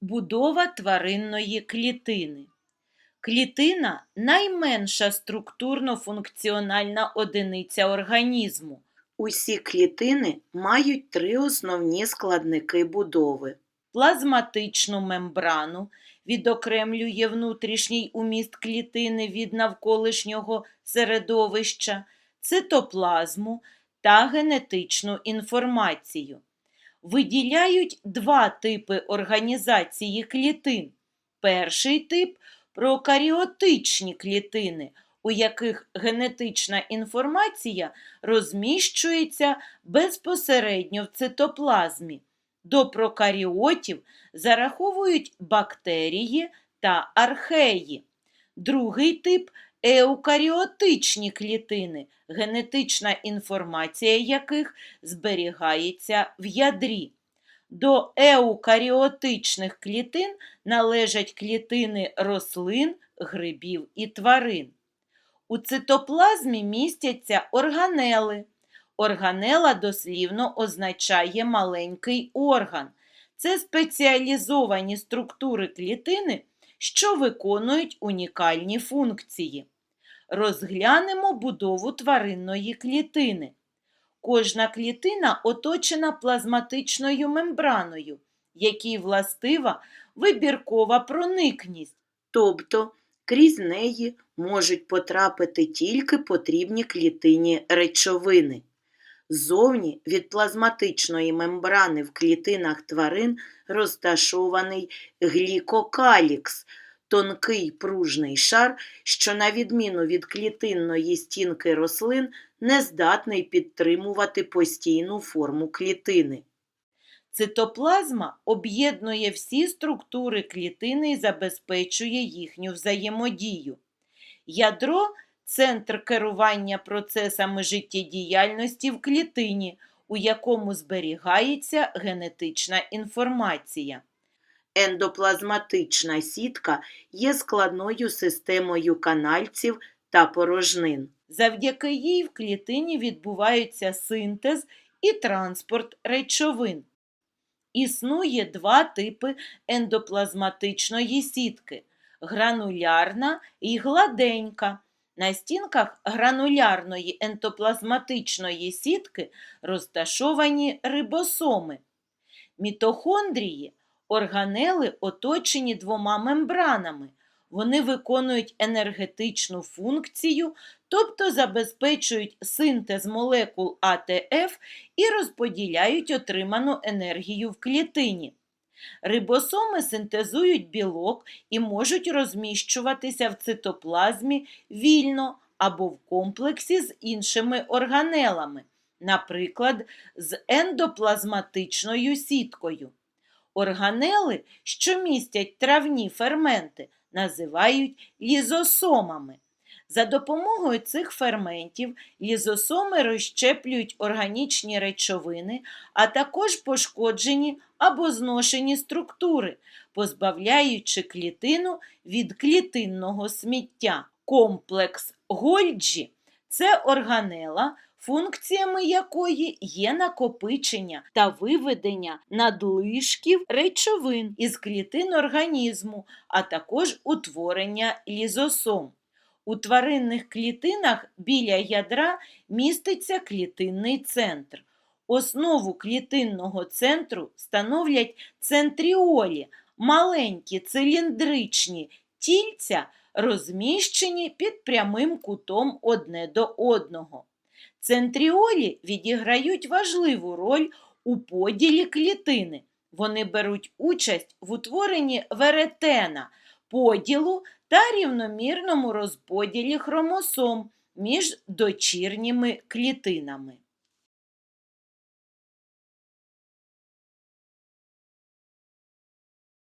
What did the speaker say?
Будова тваринної клітини. Клітина найменша структурно-функціональна одиниця організму. Усі клітини мають три основні складники будови. Плазматичну мембрану відокремлює внутрішній уміст клітини від навколишнього середовища, цитоплазму та генетичну інформацію. Виділяють два типи організації клітин. Перший тип прокаріотичні клітини, у яких генетична інформація розміщується безпосередньо в цитоплазмі. До прокаріотів зараховують бактерії та археї. Другий тип еукаріотичні клітини, генетична інформація яких зберігається в ядрі. До еукаріотичних клітин належать клітини рослин, грибів і тварин. У цитоплазмі містяться органели. Органела дослівно означає маленький орган. Це спеціалізовані структури клітини, що виконують унікальні функції. Розглянемо будову тваринної клітини. Кожна клітина оточена плазматичною мембраною, якій властива вибіркова проникність, тобто крізь неї можуть потрапити тільки потрібні клітині речовини. Ззовні від плазматичної мембрани в клітинах тварин розташований глікокалікс – тонкий пружний шар, що, на відміну від клітинної стінки рослин, не здатний підтримувати постійну форму клітини. Цитоплазма об'єднує всі структури клітини і забезпечує їхню взаємодію. Ядро центр керування процесами життєдіяльності в клітині, у якому зберігається генетична інформація. Ендоплазматична сітка є складною системою канальців та порожнин. Завдяки їй в клітині відбувається синтез і транспорт речовин. Існує два типи ендоплазматичної сітки гранулярна і гладенька. На стінках гранулярної ентоплазматичної сітки розташовані рибосоми. Мітохондрії органели оточені двома мембранами. Вони виконують енергетичну функцію, тобто забезпечують синтез молекул АТФ і розподіляють отриману енергію в клітині. Рибосоми синтезують білок і можуть розміщуватися в цитоплазмі вільно або в комплексі з іншими органелами, наприклад, з ендоплазматичною сіткою. Органели, що містять травні ферменти, називають лізосомами. За допомогою цих ферментів лізосоми розщеплюють органічні речовини, а також пошкоджені або зношені структури, позбавляючи клітину від клітинного сміття. Комплекс Гольджі це органела, функціями якої є накопичення та виведення надлишків речовин із клітин організму, а також утворення лізосом. У тваринних клітинах біля ядра міститься клітинний центр. Основу клітинного центру становлять центріолі, маленькі циліндричні тільця, розміщені під прямим кутом одне до одного. Центріолі відіграють важливу роль у поділі клітини. Вони беруть участь в утворенні веретена, поділу та рівномірному розподілі хромосом між дочірніми клітинами.